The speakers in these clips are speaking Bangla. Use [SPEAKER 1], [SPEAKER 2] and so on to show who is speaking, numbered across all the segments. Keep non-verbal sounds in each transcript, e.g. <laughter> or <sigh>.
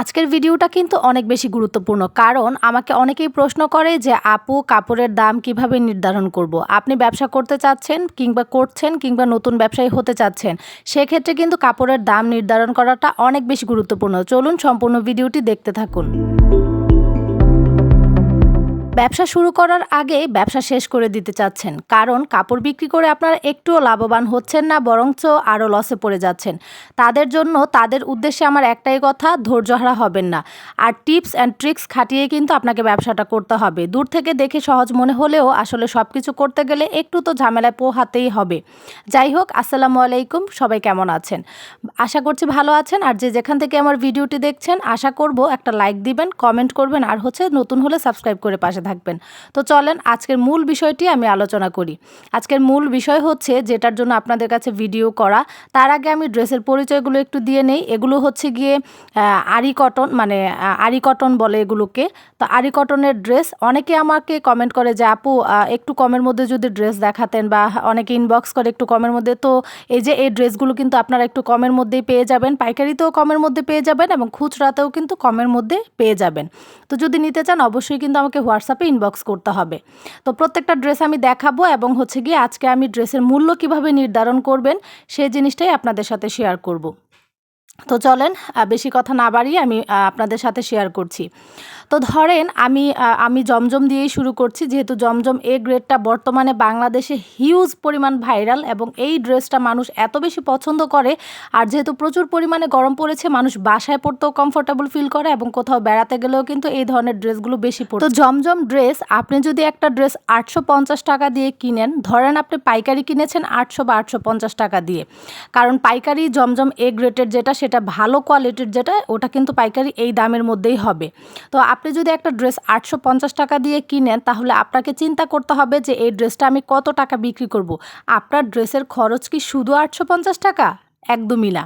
[SPEAKER 1] আজকের ভিডিওটা কিন্তু অনেক বেশি গুরুত্বপূর্ণ, কারণ আমাকে অনেকেই প্রশ্ন করে যে, আপু, কাপড়ের দাম কীভাবে নির্ধারণ করব। আপনি ব্যবসা করতে চাচ্ছেন কিংবা করছেন কিংবা নতুন ব্যবসায়ী হতে চাচ্ছেন? সেক্ষেত্রে কিন্তু কাপড়ের দাম নির্ধারণ করাটা অনেক বেশি গুরুত্বপূর্ণ। চলুন সম্পূর্ণ ভিডিওটি দেখতে থাকুন। ব্যবসা শুরু করার আগে ব্যবসা শেষ করে দিতে চাচ্ছেন। কারণ কাপড় বিক্রি করে আপনারা একটুও লাভবান হচ্ছেন না, বরঞ্চ আরও লসে পড়ে যাচ্ছেন। তাদের জন্য, তাদের উদ্দেশ্যে আমার একটাই কথা ধৈর্যহারা হবেন না। আর টিপস অ্যান্ড ট্রিক্স খাটিয়ে কিন্তু আপনাকে ব্যবসাটা করতে হবে। দূর থেকে দেখে সহজ মনে হলেও আসলে সব কিছু করতে গেলে একটু তো ঝামেলায় পোহাতেই হবে। যাই হোক, আসসালামু আলাইকুম, সবাই কেমন আছেন? আশা করছি ভালো আছেন। আর যে যেখান থেকে আমার ভিডিওটি দেখছেন, আশা করব একটা লাইক দিবেন কমেন্ট করবেন, আর হচ্ছে নতুন হলে সাবস্ক্রাইব করে পাশে থাকবেন। তো চলেন আজকের মূল বিষয়টি আমি আলোচনা করি। আজকের মূল বিষয় হচ্ছে যেটার জন্য আপনাদের কাছে ভিডিও করা। তার আগে আমি ড্রেসের পরিচয়গুলো একটু দিয়ে নেই। এগুলো হচ্ছে গিয়ে আরি কটন মানে আরি কটন বলে এগুলোকে। তো আরি কটনের ড্রেস অনেকে আমাকে কমেন্ট করে যে, আপু একটু কমের মধ্যে যদি ড্রেস দেখাতেন বা অনেকে ইনবক্স করে একটু কমের মধ্যে। তো এই যে, এই ড্রেসগুলো কিন্তু আপনারা একটু কমের মধ্যেই পেয়ে যাবেন। পাইকারিতেও কমের মধ্যে পেয়ে যাবেন এবং খুচরাতেও কিন্তু কমের মধ্যে পেয়ে যাবেন। তো যদি নিতে চান, অবশ্যই কিন্তু আমাকে হোয়াটসঅ্যাপে ইনবক্স করতে হবে। তো প্রত্যেকটা ড্রেস আমি দেখাবো এবং হচ্ছে গিয়ে আজকে আমি ড্রেসের মূল্য কীভাবে নির্ধারণ করবেন, সেই জিনিসটাই আপনাদের সাথে শেয়ার করব। তো চলেন বেশি কথা না বাড়িয়ে আমি আপনাদের সাথে শেয়ার করছি। তো ধরেন আমি আমি জমজম দিয়েই শুরু করছি, যেহেতু জমজম এ গ্রেডটা বর্তমানে বাংলাদেশে হিউজ পরিমাণ ভাইরাল এবং এই ড্রেসটা মানুষ এত বেশি পছন্দ করে, আর যেহেতু প্রচুর পরিমাণে গরম পড়েছে, মানুষ বাসায় পড়তেও কমফোর্টেবল ফিল করে এবং কোথাও বেড়াতে গেলেও কিন্তু এই ধরনের ড্রেসগুলো বেশি পড়ে। তো জমজম ড্রেস আপনি যদি একটা ড্রেস আটশো পঞ্চাশ টাকা দিয়ে কিনেন, ধরেন আপনি পাইকারি কিনেছেন আটশো বা আটশো পঞ্চাশ টাকা দিয়ে, কারণ পাইকারি জমজম এ গ্রেটের যেটা সেটা ভালো কোয়ালিটির যেটা, ওটা কিন্তু পাইকারি এই দামের মধ্যেই হবে তো আপনি যদি একটা ড্রেস আটশো পঞ্চাশ টাকা দিয়ে কিনেন, তাহলে আপনাকে চিন্তা করতে হবে যে এই ড্রেসটা আমি কত টাকা বিক্রি করব। আপনার ড্রেসের খরচ কি শুধু আটশো পঞ্চাশ টাকা একদমই না।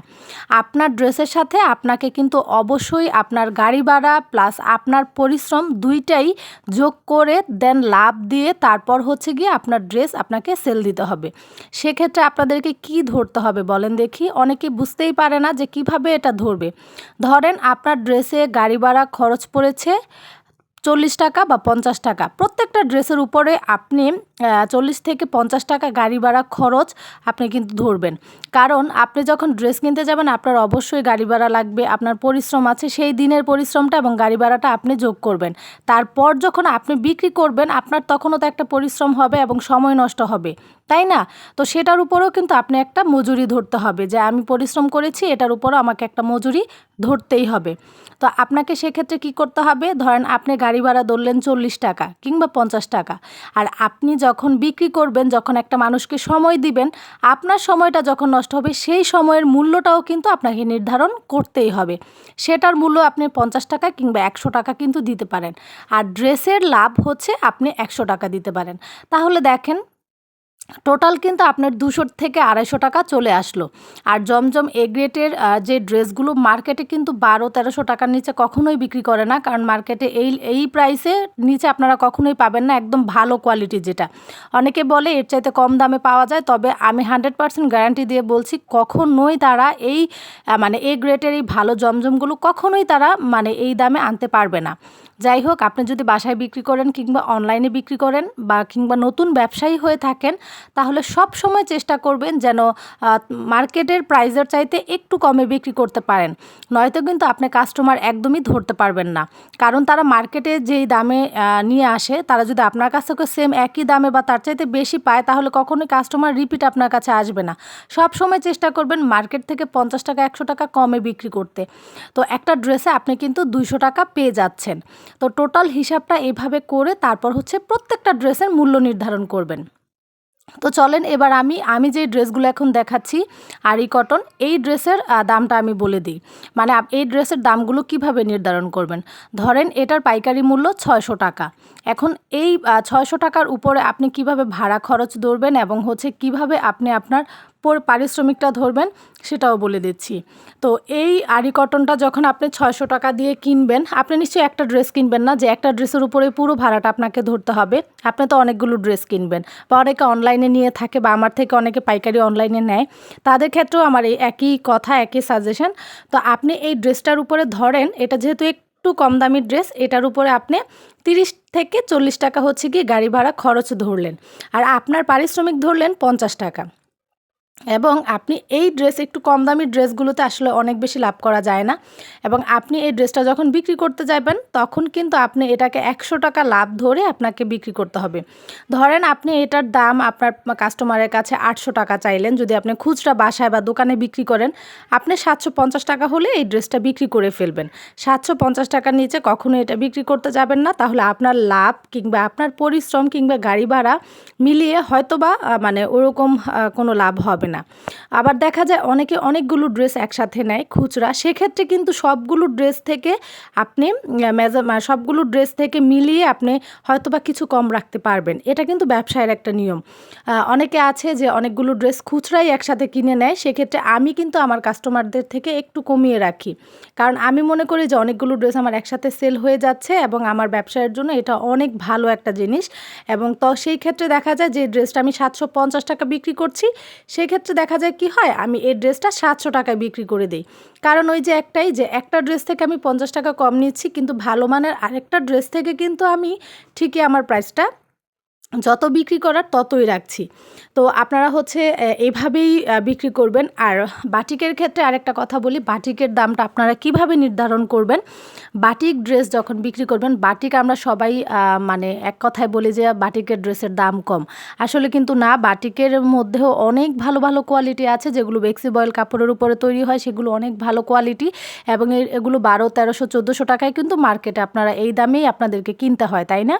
[SPEAKER 1] আপনার ড্রেসের সাথে আপনাকে কিন্তু অবশ্যই আপনার গাড়ি ভাড়া প্লাস আপনার পরিশ্রম দুইটাই যোগ করে দেন লাভ দিয়ে তারপর হচ্ছে গিয়ে আপনার ড্রেস আপনাকে সেল দিতে হবে। সেক্ষেত্রে আপনাদেরকে কি ধরতে হবে বলেন দেখি। অনেকে বুঝতেই পারে না যে কীভাবে এটা ধরবে। ধরেন আপনার ড্রেসে গাড়ি ভাড়া খরচ পড়েছে চল্লিশ টাকা বা পঞ্চাশ টাকা। প্রত্যেকটা ড্রেসের উপরে আপনি চল্লিশ থেকে পঞ্চাশ টাকা গাড়ি ভাড়া খরচ আপনি কিন্তু ধরবেন। কারণ আপনি যখন ড্রেস কিনতে যাবেন, আপনার অবশ্যই গাড়ি ভাড়া লাগবে, আপনার পরিশ্রম আছে, সেই দিনের পরিশ্রমটা এবং গাড়ি ভাড়াটা আপনি যোগ করবেন। তারপর যখন আপনি বিক্রি করবেন, আপনার তখনও তো একটা পরিশ্রম হবে এবং সময় নষ্ট হবে, তাই না? তো সেটার উপরেও কিন্তু আপনি একটা মজুরি ধরতে হবে যে, আমি পরিশ্রম করেছি, এটার উপরও আমাকে একটা মজুরি ধরতেই হবে। তো আপনাকে সেক্ষেত্রে কি করতে হবে? ধরেন আপনি গাড়ি ভাড়া ধরলেন চল্লিশ টাকা কিংবা পঞ্চাশ টাকা। আর আপনি যখন বিক্রি করবেন, যখন একটা মানুষকে সময় দিবেন, আপনার সময়টা যখন নষ্ট হবে, সেই সময়ের মূল্যটাও কিন্তু আপনাকে নির্ধারণ করতেই হবে। সেটার মূল্য আপনি পঞ্চাশ টাকা কিংবা একশো টাকা কিন্তু দিতে পারেন। আর ড্রেসের লাভ হচ্ছে আপনি একশো টাকা দিতে পারেন। তাহলে দেখেন টোটাল কিন্তু আপনার দুশো থেকে আড়াইশো টাকা চলে আসলো। আর জমজম এ গ্রেটের যে ড্রেসগুলো মার্কেটে কিন্তু বারো, তেরোশো টাকার নিচে কখনোই বিক্রি করে না। কারণ মার্কেটে এই এই প্রাইসে নিচে আপনারা কখনোই পাবেন না। একদম ভালো কোয়ালিটি যেটা। অনেকে বলে এর চাইতে কম দামে পাওয়া যায়। তবে আমি হান্ড্রেড পার্সেন্ট গ্যারান্টি দিয়ে বলছি, কখনোই তারা এই মানে এ গ্রেটের এই ভালো জমজমগুলো কখনোই তারা মানে এই দামে আনতে পারবে না। যাই হোক, আপনি যদি বাসায় বিক্রি করেন কিংবা অনলাইনে বিক্রি করেন বা কিংবা নতুন ব্যবসায়ী হয়ে থাকেন, তাহলে সব সময় চেষ্টা করবেন যেন মার্কেটের প্রাইসের চাইতে একটু কমে বিক্রি করতে পারেন। নয়তো কিন্তু আপনি কাস্টমার একদমই ধরতে পারবেন না। কারণ তারা মার্কেটে যেই দামে নিয়ে আসে, তারা যদি আপনার কাছ থেকে সেম একই দামে বা তার চাইতে বেশি পায়, তাহলে কখনোই কাস্টমার রিপিট আপনার কাছে আসবে না। সব সময় চেষ্টা করবেন মার্কেট থেকে পঞ্চাশ টাকা, একশো টাকা কমে বিক্রি করতে। তো একটা ড্রেসে আপনি কিন্তু দুইশো টাকা পেয়ে যাচ্ছেন। তো টোটাল হিসাবটা এভাবে করে তারপর হচ্ছে প্রত্যেকটা ড্রেসের মূল্য নির্ধারণ করবেন। তো চলেন এবার আমি আমি যে ড্রেসগুলো এখন দেখাচ্ছি, আরি কটন এই ড্রেসের দামটা আমি বলে দিই। মানে এই ড্রেসের দামগুলো কীভাবে নির্ধারণ করবেন? ধরেন এটার পাইকারি মূল্য ছয়শো টাকা। এখন এই ছয়শো টাকার উপরে আপনি কীভাবে ভাড়া খরচ ধরবেন এবং হচ্ছে কীভাবে আপনি আপনার পারিশ্রমিকটা ধরবেন, সেটাও বলে দিচ্ছি। তো এই আরি কটনটা যখন আপনি ছয়শো টাকা দিয়ে কিনবেন, আপনি নিশ্চয়ই একটা ড্রেস কিনবেন না, যে একটা ড্রেসের উপরে পুরো ভাড়াটা আপনাকে ধরতে হবে। আপনি তো অনেকগুলো ড্রেস কিনবেন বা অনেকে অনলাইনে নিয়ে থাকে বা আমার থেকে অনেকে পাইকারি অনলাইনে নেয়, তাদের ক্ষেত্রেও আমার এই একই কথা, একই সাজেশন তো আপনি এই ড্রেসটার উপরে ধরেন, এটা যেহেতু একটু কম দামি ড্রেস, এটার উপরে আপনি তিরিশ থেকে চল্লিশ টাকা হচ্ছে গিয়ে গাড়ি ভাড়া খরচ ধরলেন। আর আপনার পারিশ্রমিক ধরলেন পঞ্চাশ টাকা। এবং আপনি এই ড্রেস একটু কম দামি ড্রেসগুলোতে আসলে অনেক বেশি লাভ করা যায় না। এবং আপনি এই ড্রেসটা যখন বিক্রি করতে যাবেন, তখন কিন্তু আপনি এটাকে একশো টাকা লাভ ধরে আপনাকে বিক্রি করতে হবে। ধরেন আপনি এটার দাম আপনার কাস্টমারের কাছে আটশো টাকা চাইলেন, যদি আপনি খুচরা বাসায় বা দোকানে বিক্রি করেন, আপনি সাতশো পঞ্চাশ টাকা হলে এই ড্রেসটা বিক্রি করে ফেলবেন। সাতশো পঞ্চাশ টাকার নিচে কখনো এটা বিক্রি করতে যাবেন না, তাহলে আপনার লাভ কিংবা আপনার পরিশ্রম কিংবা গাড়ি ভাড়া মিলিয়ে হয়তোবা মানে ওরকম কোনো লাভ হবে না। আবার দেখা যায় অনেকে অনেকগুলো ড্রেস একসাথে নেয় খুচরা। সেক্ষেত্রে কিন্তু সবগুলো ড্রেস থেকে আপনি মেজা সবগুলো ড্রেস থেকে মিলিয়ে আপনি হয়তোবা কিছু কম রাখতে পারবেন। এটা কিন্তু ব্যবসায়ের একটা নিয়ম। অনেকে আছে যে অনেকগুলো ড্রেস খুচরাই একসাথে কিনে নেয়। সেক্ষেত্রে আমি কিন্তু আমার কাস্টমারদের থেকে একটু কমিয়ে রাখি। কারণ আমি মনে করি যে অনেকগুলো ড্রেস আমার একসাথে সেল হয়ে যাচ্ছে এবং আমার ব্যবসায়ের জন্য এটা অনেক ভালো একটা জিনিস। এবং তো, সেই ক্ষেত্রে দেখা যায় যে ড্রেসটা আমি সাতশো পঞ্চাশ টাকা বিক্রি করছি, সেক্ষেত্রে দেখা যায় কি হয়, আমি এই ড্রেসটা সাতশো টাকায় বিক্রি করে দিই। কারণ ওই যে একটাই যে একটা ড্রেস থেকে আমি পঞ্চাশ টাকা কম নিচ্ছি, কিন্তু ভালো মানের আরেকটা ড্রেস থেকে কিন্তু আমি ঠিকই আমার প্রাইসটা যত বিক্রি করার ততই রাখছি। তো আপনারা হচ্ছে এভাবেই বিক্রি করবেন। আর বাটিকের ক্ষেত্রে আরেকটা কথা বলি, বাটিকের দামটা আপনারা কীভাবে নির্ধারণ করবেন? বাটিক ড্রেস যখন বিক্রি করবেন, বাটিক আমরা সবাই মানে এক কথায় বলি যে বাটিকের ড্রেসের দাম কম। আসলে কিন্তু না, বাটিকের মধ্যেও অনেক ভালো ভালো কোয়ালিটি আছে, যেগুলো বেক্সি বয়েল কাপড়ের উপরে তৈরি হয়, সেগুলো অনেক ভালো কোয়ালিটি এবং এগুলো বারো, তেরোশো, চোদ্দোশো টাকায় কিন্তু মার্কেটে আপনারা এই দামেই আপনাদেরকে কিনতে হয়, তাই না?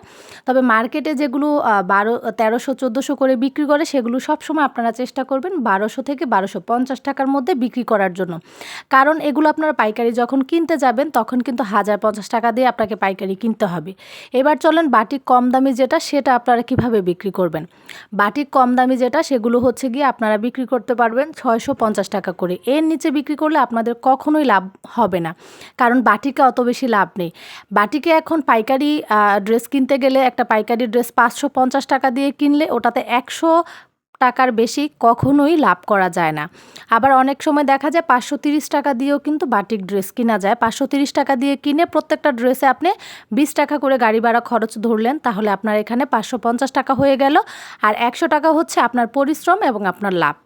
[SPEAKER 1] তবে মার্কেটে যেগুলো বারো, তেরোশো, চোদ্দোশো করে বিক্রি করে, সেগুলো সবসময় আপনারা চেষ্টা করবেন বারোশো থেকে বারোশো পঞ্চাশ টাকার মধ্যে বিক্রি করার জন্য। কারণ এগুলো আপনারা পাইকারি যখন কিনতে যাবেন, তখন কিন্তু হাজার পঞ্চাশ টাকা দিয়ে আপনাকে পাইকারি কিনতে হবে। এবার চলেন বাটিক কম দামি যেটা, সেটা আপনারা কীভাবে বিক্রি করবেন? বাটিক কম দামি যেটা, সেগুলো হচ্ছে গিয়ে আপনারা বিক্রি করতে পারবেন ছয়শো পঞ্চাশ টাকা করে। এর নিচে বিক্রি করলে আপনাদের কখনোই লাভ হবে না, কারণ বাটিকে অত বেশি লাভ নেই। বাটিকে এখন পাইকারি ড্রেস কিনতে গেলে একটা পাইকারি ড্রেস পাঁচশো পঞ্চাশ টাকা দিয়ে কিনলে ওটাতে একশো টাকার বেশি কখনোই লাভ করা যায় না। আবার অনেক সময় দেখা যায় পাঁচশো তিরিশ টাকা দিয়েও কিন্তু বাটিক ড্রেস কিনা যায়। পাঁচশো তিরিশ টাকা দিয়ে কিনে প্রত্যেকটা ড্রেসে আপনি বিশ টাকা করে গাড়ি ভাড়া খরচ ধরলেন, তাহলে আপনার এখানে পাঁচশো পঞ্চাশ টাকা হয়ে গেল। আর একশো টাকা হচ্ছে আপনার পরিশ্রম এবং আপনার লাভ।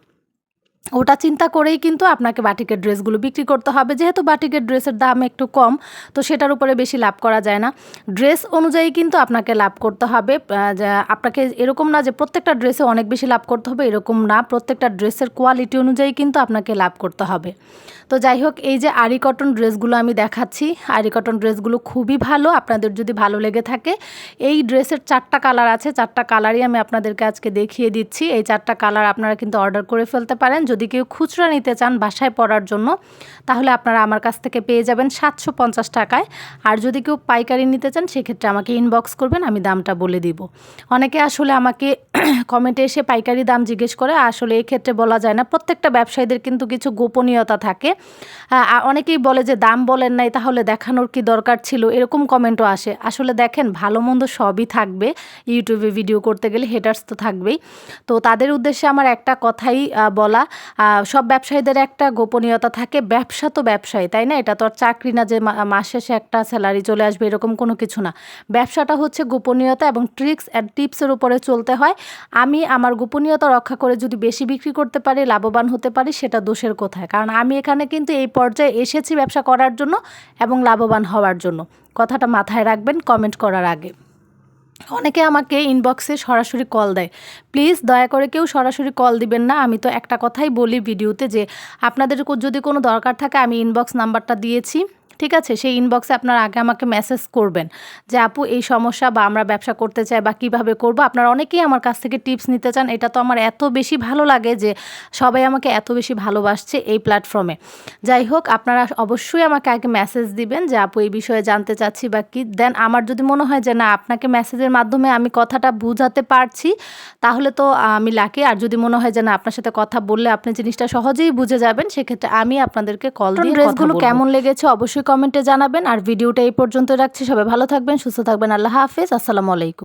[SPEAKER 1] ওটা চিন্তা করেই কিন্তু আপনাকে বাটিকের ড্রেসগুলো বিক্রি করতে হবে। যেহেতু বাটিকের ড্রেসের দাম একটু কম, তো সেটার উপরে বেশি লাভ করা যায় না। ড্রেস অনুযায়ী কিন্তু আপনাকে লাভ করতে হবে। আপনাকে এরকম না যে প্রত্যেকটা ড্রেসে অনেক বেশি লাভ করতে হবে, এরকম না। প্রত্যেকটা ড্রেসের কোয়ালিটি অনুযায়ী কিন্তু আপনাকে লাভ করতে হবে। তো যাই হোক, এই যে আরি কটন ড্রেসগুলো আমি দেখাচ্ছি। আরি কটন ড্রেসগুলো খুবই ভালো, আপনাদের যদি ভালো লেগে থাকে। এই ড্রেসের চারটা কালার আছে, চারটা কালারই আমি আপনাদেরকে আজকে দেখিয়ে দিচ্ছি। এই চারটা কালার আপনারা কিন্তু অর্ডার করে ফেলতে পারেন। যদি কেউ খুচরা নিতে চান বাসায় পরার জন্য, তাহলে আপনারা আমার কাছ থেকে পেয়ে যাবেন সাতশো পঞ্চাশ টাকায়। আর যদি কেউ পাইকারি নিতে চান, সেক্ষেত্রে আমাকে ইনবক্স করবেন, আমি দামটা বলে দিব। অনেকে আসলে আমাকে <clears throat> কমেন্টে এসে পাইকারি দাম জিজ্ঞেস করে, আসলে এই ক্ষেত্রে বলা যায় না। প্রত্যেকটা ব্যবসায়ীদের কিন্তু কিছু গোপনীয়তা থাকে। অনেকেই বলে যে, দাম বলেন নাই, তাহলে দেখানোর কি দরকার ছিল? এরকম কমেন্টও আসে। আসলে দেখেন, ভালো মন্দ সবই থাকবে। ইউটিউবে ভিডিও করতে গেলে হেটার্স তো থাকবেই। তো তাদের উদ্দেশ্যে আমার একটা কথাই বলা সব ব্যবসায়ীদের একটা গোপনীয়তা থাকে, ব্যবসা তো ব্যবসায়ী, তাই না? এটা তো আর চাকরি না যে মাস শেষে একটা স্যালারি চলে আসবে, এরকম কোনো কিছু না। ব্যবসাটা হচ্ছে গোপনীয়তা এবং ট্রিক্স অ্যান্ড টিপসের উপরে চলতে হয়। আমি আমার গোপনীয়তা রক্ষা করে যদি বেশি বিক্রি করতে পারি, লাভবান হতে পারি, সেটা দোষের কোথায়? কারণ আমি এখানে কিন্তু এই পর্যায়ে এসেছি ব্যবসা করার জন্য এবং লাভবান হওয়ার জন্য। কথাটা মাথায় রাখবেন কমেন্ট করার আগে। অনেকে আমাকে ইনবক্সে সরাসরি কল দেয়। প্লিজ দয়া করে কেউ সরাসরি কল দিবেন না। আমি তো একটা কথাই বলি ভিডিওতে যে, আপনাদের যদি কোনো দরকার থাকে, আমি ইনবক্স নাম্বারটা দিয়েছি। ঠিক আছে? সেই ইনবক্সে আপনার আগে আমাকে মেসেজ করবেন যে আপু এই সমস্যা বা আমরা ব্যবসা করতে চাই বা কীভাবে করব? আপনার অনেকেই আমার কাছ থেকে টিপস নিতে চান। এটা তো আমার এত বেশি ভালো লাগে যে সবাই আমাকে এত বেশি ভালোবাসছে এই প্ল্যাটফর্মে যাই হোক আপনারা অবশ্যই আমাকে আগে মেসেজ দিবেন যে আপু এই বিষয়ে জানতে চাচ্ছি বা কি? দেন আমার যদি মনে হয় যে না আপনাকে মেসেজের মাধ্যমে আমি কথাটা বুঝাতে পারছি তাহলে তো আমি লাকি আর যদি মনে হয় যে না আপনার সাথে কথা বললে আপনি জিনিসটা সহজেই বুঝে যাবেন সেক্ষেত্রে আমি আপনাদেরকে কল দিয়ে ড্রেসগুলো কেমন লেগেছে অবশ্যই কমেন্টে জানাবেন। আর ভিডিওটা এই পর্যন্ত রাখছি। সবাই ভালো থাকবেন, সুস্থ থাকবেন। আল্লাহ হাফিজ। আসসালামু আলাইকুম।